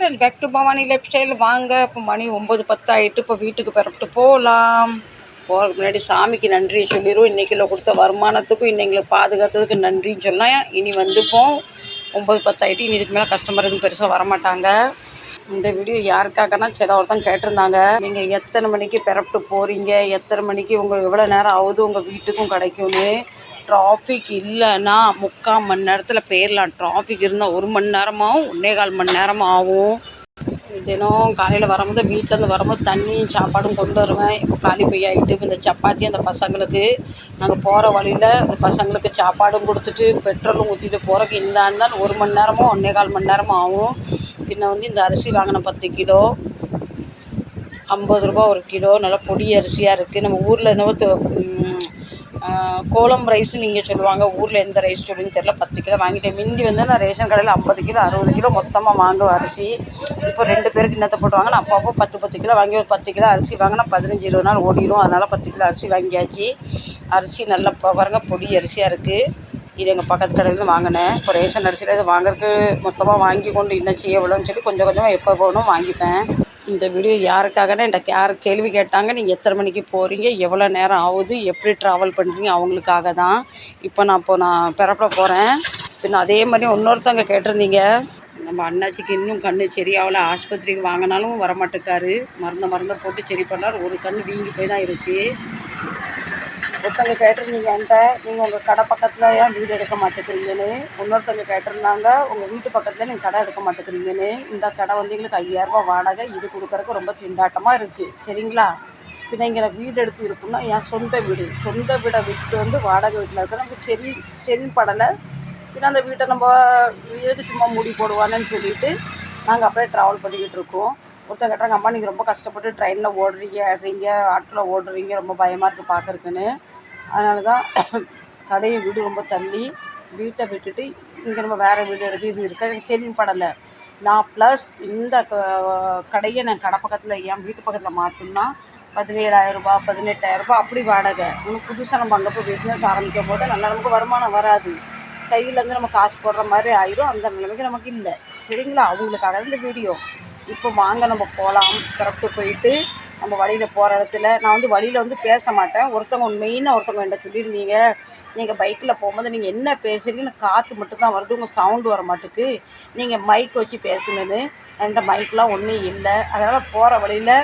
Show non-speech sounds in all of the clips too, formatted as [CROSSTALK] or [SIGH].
Friends back to Bhavani lifestyle வாங்க இப்போ மணி ஒம்பது பத்து ஆகிட்டு இப்போ வீட்டுக்கு பிறப்பிட்டு போகலாம் போகிறதுக்கு முன்னாடி சாமிக்கு நன்றி சொல்லிடுவோம் இன்றைக்கில் கொடுத்த வருமானத்துக்கும் இன்னைங்களை பாதுகாத்ததுக்கு நன்றின்னு சொல்லலாம் இனி வந்துப்போம் ஒம்பது பத்தாயிட்டு இனி இதுக்கு மேலே கஸ்டமர் எதுவும் பெருசாக வரமாட்டாங்க. இந்த வீடியோ யாருக்காகனா சில ஒருத்தன் கேட்டிருந்தாங்க. நீங்கள் எத்தனை மணிக்கு பிறப்பிட்டு போகிறீங்க எத்தனை மணிக்கு உங்களுக்கு எவ்வளோ நேரம் ஆகுது? உங்கள் வீட்டுக்கும் கிடைக்கும்னு. டிராஃபிக் இல்லைன்னா முக்கால் மணி நேரத்தில் போயிடலாம் டிராஃபிக் இருந்தால் ஒரு மணி நேரமாகவும் ஒன்றே கால் மணி நேரம் ஆகும் தினம் காலையில் வரும்போது வீட்டிலேருந்து வரும்போது தண்ணியும் சாப்பாடும் கொண்டு வருவேன். இப்போ காலி போய் ஆகிட்டு இந்த சப்பாத்தி அந்த பசங்களுக்கு நாங்கள் போகிற வழியில் அந்த பசங்களுக்கு சாப்பாடும் கொடுத்துட்டு பெட்ரோலும் ஊற்றிட்டு போகிறக்கு இந்த இருந்தாலும் ஒரு மணி நேரமோ ஒன்றே கால் மணி நேரமும் ஆகும் பின்ன வந்து இந்த அரிசி வாங்கின பத்து கிலோ ஐம்பது ரூபா ஒரு கிலோ நல்லா பொடி அரிசியாக இருக்குது நம்ம ஊரில் என்னவோ கோலம் ரைஸ் நீங்கள் சொல்லுவாங்க ஊரில் எந்த ரைஸ் சொல்லுன்னு தெரில பத்து கிலோ வாங்கிட்டேன். மிந்தி வந்து நான் ரேஷன் கடையில் ஐம்பது கிலோ அறுபது கிலோ மொத்தமாக வாங்குவேன் அரிசி. இப்போ ரெண்டு பேருக்கு இன்னத்தை போட்டு வாங்க நான் அப்பப்போ பத்து பத்து கிலோ வாங்கி ஒரு பத்து கிலோ அரிசி வாங்கினா பதினஞ்சு இருபது நாள் ஓடிடும் அதனால் பத்து கிலோ அரிசி வாங்கியாச்சு. அரிசி நல்லா இப்போ பொடி அரிசியாக இருக்குது இது எங்கள் பக்கத்து கடையிலேருந்து வாங்கினேன். இப்போ ரேஷன் அரிசியில் இது வாங்குறதுக்கு மொத்தமாக வாங்கி கொண்டு என்ன செய்ய விடணும்னு சொல்லி கொஞ்சம் கொஞ்சமாக எப்போ போகணும் வாங்கிப்பேன். இந்த வீடியோ யாருக்காகனா என்கிட்ட யார் கேள்வி கேட்டாங்க நீங்கள் எத்தனை மணிக்கு போகிறீங்க எவ்வளோ நேரம் ஆகுது எப்படி ட்ராவல் பண்ணுறீங்க அவங்களுக்காக தான் இப்போ நான் இப்போ நான் பிறப்பட போகிறேன் பின்ன அதே மாதிரி இன்னொருத்தவங்க கேட்டிருந்தீங்க நம்ம அண்ணாச்சிக்கு இன்னும் கண்ணு சரியாகல ஆஸ்பத்திரிக்கு வாங்கினாலும் வரமாட்டேக்காரு. மருந்தை மருந்தை போட்டு சரி பண்ணார். ஒரு கண் வீங்கி போய் தான் இருக்குது ஒருத்தவங்க கேட்டிருந்தீங்க என்கிட்ட நீங்கள் உங்கள் கடை பக்கத்தில் ஏன் வீடு எடுக்க மாட்டேங்கிறீங்கன்னு இன்னொருத்தவங்க கேட்டிருந்தாங்க உங்கள் வீட்டு பக்கத்தில் நீங்கள் கடை எடுக்க மாட்டேங்கிறீங்கன்னு இந்த கடை வந்து எங்களுக்கு ஐயாயிரரூபா வாடகை இது கொடுக்குறக்கு ரொம்ப திண்டாட்டமாக இருக்குது சரிங்களா? பின்ன இங்கே வீடு எடுத்து இருக்குன்னா என் சொந்த வீடு சொந்த வீடை விட்டு வந்து வாடகை வீட்டில் இருக்க நமக்கு சரி சரின்னு படலை. பின்ன அந்த வீட்டை நம்ம எதுக்கு சும்மா மூடி போடுவானேன்னு சொல்லிட்டு நாங்கள் அப்படியே ட்ராவல் பண்ணிக்கிட்டு இருக்கோம். ஒருத்தர் கேட்டாங்க அம்மா நீங்கள் ரொம்ப கஷ்டப்பட்டு ட்ரெயினில் ஓடுறீங்க ஆடுறீங்க ஆட்டோவில் ஓடுறீங்க ரொம்ப பயமாக இருக்குது பார்க்குறக்குன்னு அதனால தான் [COUGHS] கடையை வீடு ரொம்ப தள்ளி வீட்டை விட்டுட்டு இங்கே நம்ம வேறு வீடு எடுத்து இது இருக்க. எனக்கு சரின்னு படலை நான் ப்ளஸ் இந்த க- கடையை நான் கடை பக்கத்தில் என் வீட்டு பக்கத்தில் மாற்றணும்னா பதினேழாயிரரூபா பதினெட்டாயிரரூபா அப்படி வாடகை. இன்னும் புதுசாக நம்ம அங்கே போய் பிஸ்னஸ் ஆரம்பிக்கும் போது நல்லா நமக்கு வருமானம் வராது. கையிலேருந்து நம்ம காசு போடுற மாதிரி ஆயிடும் அந்த நிலைமைக்கு நமக்கு இல்லை. சரிங்களா? அவங்களுக்காக இந்த வீடியோ இப்போ வாங்க நம்ம போகலாம் புறப்பட்டு போயிட்டு நம்ம வழியில் போகிற இடத்துல. நான் வந்து வழியில் வந்து பேச மாட்டேன். ஒருத்தவங்க மெயினாக ஒருத்தவங்க என்கிட்ட சொல்லியிருந்தீங்க நீங்கள் பைக்கில் போகும்போது நீங்கள் என்ன பேசுகிறீங்கன்னு காற்று மட்டும்தான் வருது. உங்கள் சவுண்டு வர மாட்டுக்கு. நீங்கள் மைக் வச்சு பேசுங்கன்னு. என்கிட்ட மைக்லாம் ஒன்றும் இல்லை. அதனால் போகிற வழியில்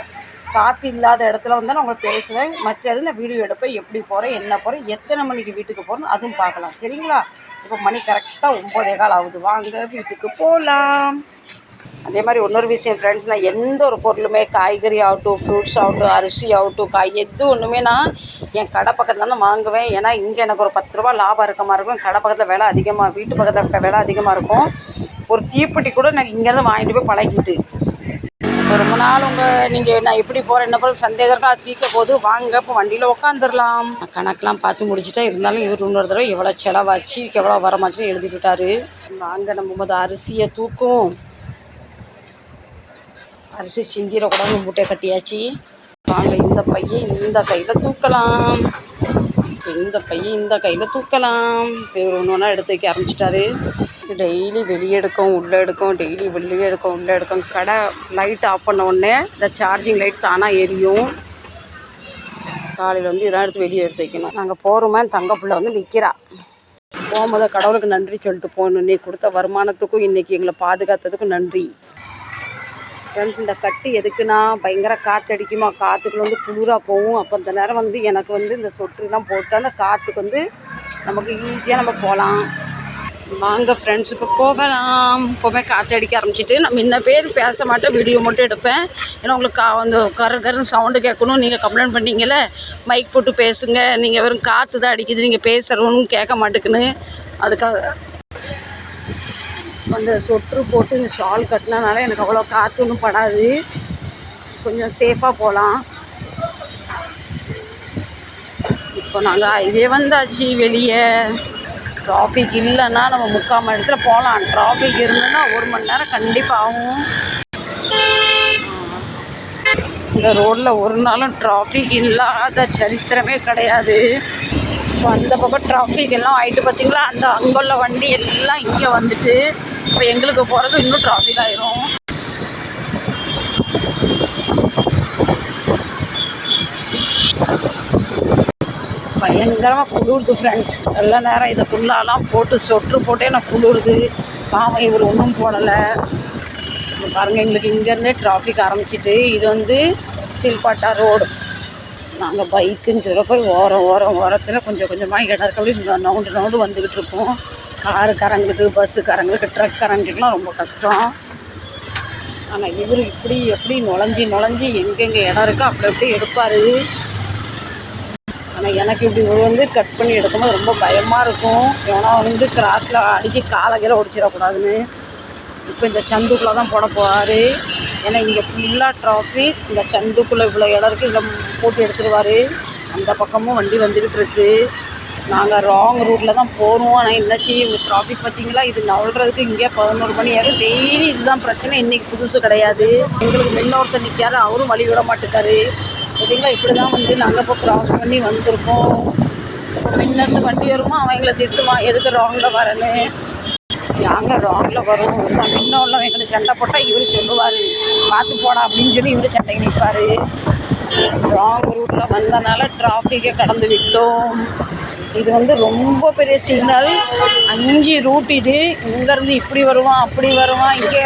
காற்று இல்லாத இடத்துல வந்து நான் உங்களை பேசுவேன். மற்ற இடத்துல வீடியோ எடுப்பேன். எப்படி போகிறேன் என்ன போகிறேன் எத்தனை மணிக்கு வீட்டுக்கு போகிறேன்னு அதுவும் பார்க்கலாம். சரிங்களா? இப்போ மணி கரெக்டாக ஒம்போதே கால் ஆகுது. வாங்க வீட்டுக்கு போகலாம் அதே மாதிரி இன்னொரு விஷயம் ஃப்ரெண்ட்ஸ் நான் எந்த ஒரு பொருளுமே காய்கறி ஆகட்டும் ஃப்ரூட்ஸ் ஆகட்டும் அரிசி ஆகட்டும் காய் எது ஒன்றுமே நான் என் கடை பக்கத்தில் தான் வாங்குவேன். ஏன்னா இங்கே எனக்கு ஒரு பத்து ரூபா லாபம் இருக்க மாதிரி இருக்கும். கடை பக்கத்தில் விலை அதிகமாக வீட்டு பக்கத்தில் இருக்க விலை அதிகமாக இருக்கும். ஒரு தீப்பெட்டி கூட நான் இங்கேருந்து வாங்கிட்டு போய் பழகிட்டு. ரொம்ப நாள் உங்கள் நீங்கள் நான் எப்படி போகிறேன் என்ன போகிற சந்தேகம் இருக்கா? தீர்க்க போது வாங்க இப்போ வண்டியில் உட்காந்துடலாம் கணக்கெலாம் பார்த்து முடிச்சுட்டா இருந்தாலும் இவர் இன்னொரு தடவை எவ்வளோ செலவாச்சு எவ்வளோ வரமாச்சுன்னு எழுதிட்டு விட்டாரு. வாங்க நம்ம அரிசியை தூக்கும். அரிசி சிந்திடக்கூடாது மூட்டை கட்டியாச்சு. வாங்க இந்த பையன் இந்த கையில் தூக்கலாம். இந்த பையன் இந்த கையில் தூக்கலாம். இவர் ஒன்று ஒன்றா எடுத்து வைக்க ஆரம்பிச்சிட்டாரு. டெய்லி வெளியே எடுக்கும் உள்ளே எடுக்கும் டெய்லி வெளியே எடுக்கும் உள்ளே எடுக்கும். கடை லைட் ஆஃப் பண்ண உடனே இந்த சார்ஜிங் லைட் தானாக எரியும். காலையில் வந்து இதெல்லாம் எடுத்து வெளியே எடுத்து வைக்கணும். நாங்கள் போகிறோமே தங்க பிள்ளை வந்து நிற்கிறா போகும்போது கடவுளுக்கு நன்றி சொல்லிட்டு போகணும் இன்னைக்கு கொடுத்த வருமானத்துக்கும் இன்றைக்கி எங்களை பாதுகாத்ததுக்கும் நன்றி. ஃப்ரெண்ட்ஸ் இந்த கட்டு எதுக்குன்னா பயங்கர காற்றடிக்குமா காற்றுக்குள்ள வந்து குளிராக போகும். அப்போ அந்த நேரம் வந்து எனக்கு வந்து இந்த சொட்டுலாம் போட்டு அந்த காற்றுக்கு வந்து நமக்கு ஈஸியாக நம்ம போகலாம். வாங்க ஃப்ரெண்ட்ஸ் இப்போ போகலாம். இப்போவுமே காற்று அடிக்க ஆரம்பிச்சிட்டு நான் முன்ன பேர் பேச மாட்டேன் வீடியோ மட்டும் எடுப்பேன். ஏன்னா உங்களுக்கு கா அந்த கரு கருன்னு சவுண்டு கேட்கணும். நீங்கள் கம்ப்ளைண்ட் பண்ணீங்கல்ல மைக் போட்டு பேசுங்க. நீங்கள் வெறும் காற்று தான் அடிக்குது. நீங்கள் பேசுகிறோன்னு கேட்க மாட்டேக்குன்னு. அதுக்காக அந்த சொட்ரு போட்டு இந்த ஷால் கட்டினனால எனக்கு அவ்வளோ காற்று ஒன்றும் படாது. கொஞ்சம் சேஃபாக போகலாம். இப்போ நாங்கள் ஹைவே வந்தாச்சு வெளியே. டிராஃபிக் இல்லைன்னா நம்ம முக்கால் மணி நேரத்தில் போகலாம். டிராஃபிக் இருந்ததுன்னா ஒரு மணி நேரம் கண்டிப்பாக ஆகும். இந்த ரோட்டில் ஒரு நாளும் டிராஃபிக் இல்லாத சரித்திரமே கிடையாது. இப்போ அந்த பக்கம் டிராஃபிக் எல்லாம் ஆயிட்டு பார்த்தீங்களா அந்த அங்குள்ள வண்டி எல்லாம் இங்கே வந்துட்டு இப்போ எங்களுக்கு போகிறது இன்னும் டிராஃபிக் ஆயிரும். பயங்கரமாக குளிருது ஃப்ரெண்ட்ஸ் நல்ல நேரம். இதை ஃபுல்லாலாம் போட்டு சொட்டு போட்டே நான் குளிருது. பாவம் இவர் ஒன்றும் போடலை. பாருங்கள் எங்களுக்கு இங்கேருந்தே டிராஃபிக் ஆரம்பிச்சிட்டு இது வந்து சில்பாட்டா ரோடு நாங்கள் பைக்குன்னு சொல்ல போய் ஓரம் ஓரம் ஓரத்தில் கொஞ்சம் கொஞ்சமாக இடம் இடத்துல நவுண்டு நவுண்டு வந்துக்கிட்டு இருக்கோம். காருக்காரங்களுக்கு பஸ்ஸுக்காரங்களுக்கு ட்ரக்காரங்களுக்குலாம் ரொம்ப கஷ்டம். ஆனால் இவர் இப்படி எப்படி நுழைஞ்சி நுழைஞ்சி எங்கெங்கே இடம் இருக்கோ அப்படி அப்படியே எடுப்பார். ஆனால் எனக்கு இப்படி வந்து கட் பண்ணி எடுக்கும்போது ரொம்ப பயமாக இருக்கும். ஏன்னா வந்து கிராஸில் அடித்து காலை கீழே ஒடிச்சிடக்கூடாதுன்னு. இப்போ இந்த சந்துக்குள்ளே தான் போட போவார் ஏன்னா இங்கே ஃபுல்லாக டிராஃபிக் இந்த சந்துக்குள்ளே இவ்வளோ இடம் இருக்குது இதில் போட்டு எடுத்துருவார். அந்த பக்கமும் வண்டி வந்துக்கிட்டு இருக்குது நாங்கள் ராங் ரூட்டில் தான் போகிறோம் ஆனால் என்னாச்சு இந்த டிராஃபிக் பார்த்தீங்களா இது நவழ்கிறதுக்கு இங்கே பதினோரு மணி ஆகும் டெய்லி இதுதான் பிரச்சனை. இன்றைக்கி புதுசு கிடையாது. எங்களுக்கு முன்னொருத்தர் நிற்காரு அவரும் வழி விட மாட்டேக்காரு. பார்த்தீங்களா இப்படி தான் வந்து நாங்கள் இப்போ க்ராஸ் பண்ணி வந்திருக்கோம். இப்போ வண்டி வருமா? அவன் எங்களை திட்டுவான் எதுக்கு ராங்கில் வரேன்னு. நாங்கள் ராங்கில் வரோம். நான் முன்ன உள்ளவன் சண்டை போட்டால் இவர் சொல்லுவார். பார்த்து போடா அப்படின்னு சொல்லி இவர் சண்டைக்கு நிற்பார் ராங் ரூட்டில் வந்தனால டிராஃபிக்கை கடந்து விட்டோம். இது வந்து ரொம்ப பெரிய சிக்னல். அஞ்சு ரூட் இது இங்கேருந்து இப்படி வருவான் அப்படி வருவான். இங்கே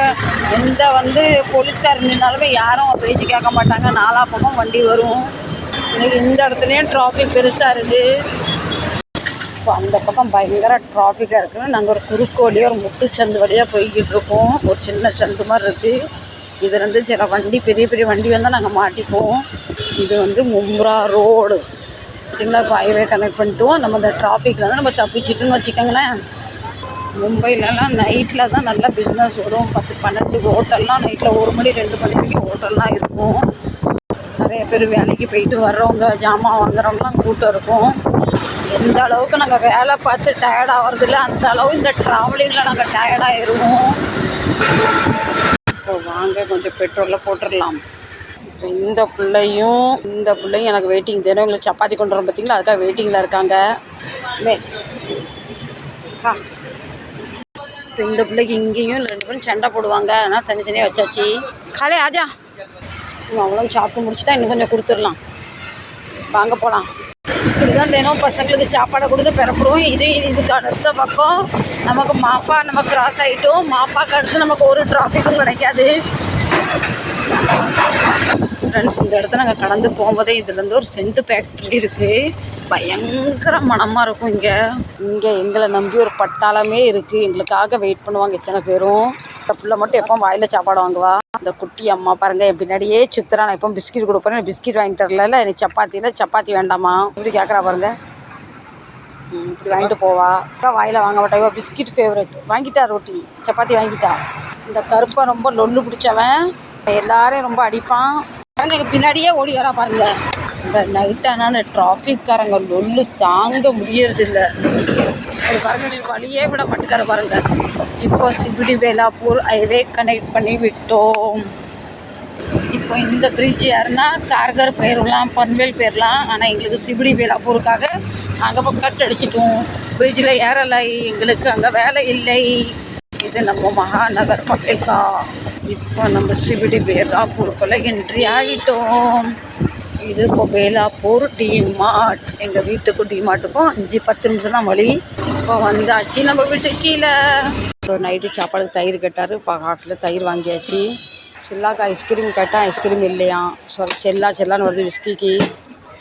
எந்த வந்து போலீஸ்கார் நின்னாலுமே யாரும் பேசி கேட்க மாட்டாங்க. நாலா பக்கம் வண்டி வரும். இந்த இடத்துலையும் டிராஃபிக் பெருசாக இருக்குது இப்போ அந்த பக்கம் பயங்கர டிராஃபிக்காக இருக்குன்னு நாங்கள் ஒரு குறுக்கு வழியாக ஒரு முட்டுச்சந்து வழியாக போய்கிட்டு இருக்கோம். ஒரு சின்ன சந்து மாதிரி இருக்குது இது வந்து சில வண்டி பெரிய பெரிய வண்டி வந்தால் நாங்கள் மாட்டிப்போம் இது வந்து மும்ரா ரோடு. பார்த்தீங்களா? இப்போ ஹைவே கனெக்ட் பண்ணிட்டோம். நம்ம இந்த டிராஃபிக்கில் தான் நம்ம தப்பிச்சிட்டுன்னு வச்சுக்கோங்களேன். மும்பைலலாம் நைட்டில் தான் நல்லா பிஸ்னஸ் வரும். பத்து பன்னெண்டு ஹோட்டல்லாம் நைட்டில் ஒரு மணி ரெண்டு மணி வரைக்கும் ஹோட்டல்லாம் இருக்கும். நிறைய பேர் வேலைக்கு போயிட்டு வர்றவங்க ஜாமான் வாங்குறவங்கலாம் கூட்டம் இருக்கும். எந்த அளவுக்கு நாங்கள் வேலை பார்த்து டயர்ட் அந்த அளவு இந்த ட்ராவலிங்கில் நாங்கள் டயர்டாகிடுவோம் இப்போ வாங்க கொஞ்சம் பெட்ரோலில் போட்டுடலாம். இந்த பிள்ளையும் இந்த பிள்ளையும் எனக்கு வெயிட்டிங் தினம் எங்களுக்கு சப்பாத்தி கொண்டு வரோம் பார்த்தீங்களா அதுக்காக வெயிட்டிங்கில் இருக்காங்க. மே. இப்போ இந்த பிள்ளைக்கு இங்கேயும் ரெண்டு பேரும் சண்டை போடுவாங்க. அதனால் தனித்தனியாக வச்சாச்சு. காலே ஆஜா இன்னும் அவ்வளோ சாப்பிட்டு முடிச்சுட்டா இன்னும் கொஞ்சம் கொடுத்துடலாம். வாங்க போகலாம் இப்படி தான் தினம் பசங்களுக்கு சாப்பாடை கொடுத்து பெறப்படுவோம். இது இதுக்கு அடுத்த பக்கம் நமக்கு மாப்பா நம்ம கிராஸ் ஆகிட்டோம் மாப்பாக்கு அடுத்து நமக்கு ஒரு டிராஃபிக்கும் கிடைக்காது. ஃப்ரெண்ட்ஸ் இந்த இடத்த நாங்கள் கடந்து போகும்போதே இதுலேருந்து ஒரு சென்ட் ஃபேக்ட்ரி இருக்குது பயங்கர மனமாக இருக்கும் இங்கே. இங்கே எங்களை நம்பி ஒரு பட்டாளமே இருக்குது எங்களுக்காக வெயிட் பண்ணுவாங்க இத்தனை பேரும். இந்த பிள்ளை மட்டும் எப்போ வாயில் சாப்பாடு வாங்குவா. அந்த குட்டி அம்மா பாருங்க என் பின்னாடியே சுத்துறா நான் எப்போ பிஸ்கட் கொடுப்பேன். பிஸ்கட் வாங்கிட்டு தரல எனக்கு சப்பாத்தியில் சப்பாத்தி வேண்டாமா? இப்படி கேட்குறா பாருங்க. இப்படி வாங்கிட்டு போவா. அக்கா வாயில் வாங்க மாட்டா. இவ பிஸ்கட் ஃபேவரட் வாங்கிட்டா ரொட்டி. சப்பாத்தி வாங்கிட்டா. இந்த கருப்பை ரொம்ப லொல்லு பிடிச்சவன். எல்லாரையும் ரொம்ப அடிப்பான். குழந்தைங்க பின்னாடியே ஓடி வரா பாருங்க. இந்த நைட் ஆனால் அந்த டிராஃபிக்காரங்க லொல்லு தாங்க முடியறதில்ல. அது பாருங்க வழியே விட மாட்டுக்கார பாருங்க. இப்போ சிபிடி வேலாப்பூர் ஹைவே கனெக்ட் பண்ணி விட்டோம். இப்போ இந்த பிரிட்ஜ் யாருன்னா கார்கர் போயிடலாம் பன்வேல் போயிடலாம் ஆனால் எங்களுக்கு சிபிடி வேலாப்பூருக்காக நாங்கள் கட் அடிச்சிட்டோம். பிரிட்ஜில் ஏறலை எங்களுக்கு அங்கே வேலை இல்லை. இது நம்ம மகாநகர் பள்ளிக்கா இப்போ நம்ம சிபிடி வேலாப்பூருக்குள்ளே என்ட்ரி ஆகிட்டோம் இது இப்போ வேலாப்பூர் டிமார்ட். எங்கள் வீட்டுக்கும் டிமார்ட்டுக்கும் அஞ்சு பத்து நிமிஷம் தான் வழி. இப்போ வந்தாச்சு நம்ம வீட்டுக்கு கீழே. இப்போ நைட்டு சாப்பாடுக்கு தயிர் கேட்டார். இப்போ ஹாட்டில் தயிர் வாங்கியாச்சு. செல்லாக்கு ஐஸ்கிரீம் கேட்டால் ஐஸ்கிரீம் இல்லையா? சொல் செல்லா செல்லான்னு வருது விஸ்கிக்கு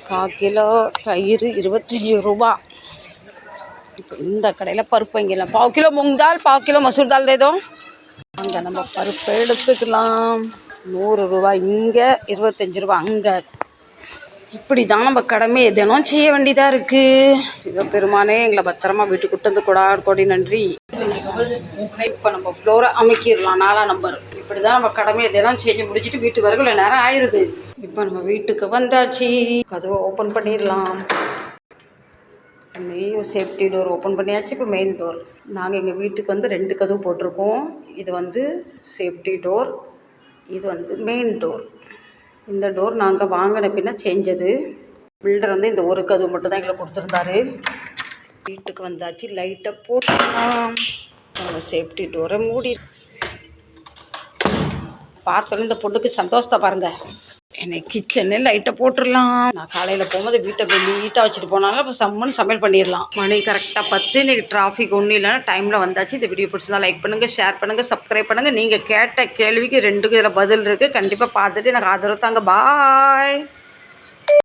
கா கிலோ தயிர் இருபத்தஞ்சி ரூபா. இப்போ இந்த கடையில் பருப்பு வாங்கிடலாம் பாவு கிலோ மூங் தால் பாவு கிலோ மசூர் தால் ஏதோ அங்கே நம்ம பருப்பு எடுத்துக்கலாம். நூறு ரூபா இங்கே இருபத்தஞ்சி ரூபா அங்கே. இப்படி தான் நம்ம கடமை. தினம் செய்ய வேண்டியதாக இருக்குது சிவபெருமானே எங்களை பத்திரமா வீட்டுக்கு கூட்டு வந்து கொடா கோடி நன்றி. இப்போ நம்ம ஃப்ளோரை அமைக்கிடலாம் நாலாம் நம்பர் இப்படி தான் நம்ம கடமையை தினம் செஞ்சு முடிச்சுட்டு வீட்டுக்கு வரக்குள்ள நேரம் ஆயிடுது இப்போ நம்ம வீட்டுக்கு வந்தாச்சு. கதவை ஓப்பன் பண்ணிடலாம். மெயின் சேஃப்டி டோர் ஓப்பன் பண்ணியாச்சு. இப்போ மெயின் டோர் நாங்கள் எங்கள் வீட்டுக்கு வந்து ரெண்டு கதவு போட்டிருக்கோம். இது வந்து சேஃப்டி டோர் இது வந்து மெயின் டோர் இந்த டோர் நாங்கள் வாங்கின பின்ன செஞ்சது. பில்டர் வந்து இந்த ஒரு கதவு மட்டும் தான் எங்களுக்கு கொடுத்துருந்தாரு. வீட்டுக்கு வந்தாச்சு. லைட்டை போட்டுக்கலாம். நம்ம சேஃப்டி டோரை மூடி பார்த்தோன்னே இந்த பொண்ணுக்கு சந்தோஷத்தை பாருங்கள் இன்னைக்கு கிச்சனே லைட்டை போட்டுடலாம் நான் காலையில் போகும்போது வீட்டை நீட்டாக வச்சுட்டு போனாலும் இப்போ சம்மன் சமையல் பண்ணிடலாம். மணி கரெக்டாக பத்து இன்றைக்கி டிராஃபிக் ஒன்றும் இல்லைன்னா டைமில் வந்தாச்சு. இந்த வீடியோ பிடிச்சிருந்தா லைக் பண்ணுங்கள் ஷேர் பண்ணுங்கள் சப்ஸ்கிரைப் பண்ணுங்கள் நீங்கள் கேட்ட கேள்விக்கு ரெண்டுக்கும் இதில் பதில் இருக்குது கண்டிப்பாக பார்த்துட்டு எனக்கு ஆதரவு தாங்க. பாய்